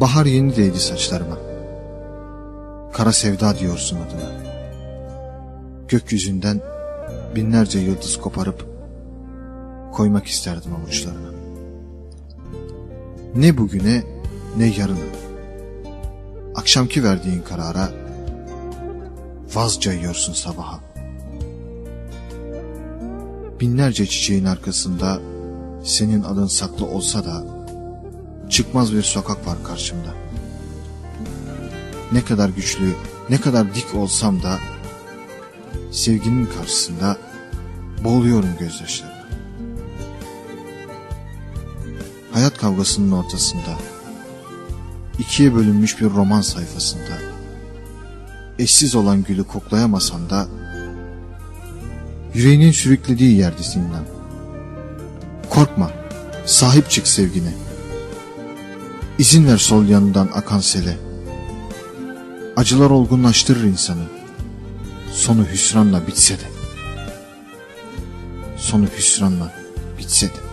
Bahar yeni değdi saçlarıma. Kara sevda diyorsun adına. Gökyüzünden binlerce yıldız koparıp koymak isterdim avuçlarına. Ne bugüne ne yarına. Akşamki verdiğin karara vaz cayıyorsun sabaha. Binlerce çiçeğin arkasında senin adın saklı olsa da çıkmaz bir sokak var karşımda. Ne kadar güçlü, ne kadar dik olsam da sevginin karşısında boğuluyorum gözyaşlarına. Hayat kavgasının ortasında, ikiye bölünmüş bir roman sayfasında, eşsiz olan gülü koklayamasan da, yüreğinin sürüklediği yerdesin inan. Korkma, sahip çık sevgine. İzin ver sol yanından akan sele. Acılar olgunlaştırır insanı. Sonu hüsranla bitse de. Sonu hüsranla bitse de.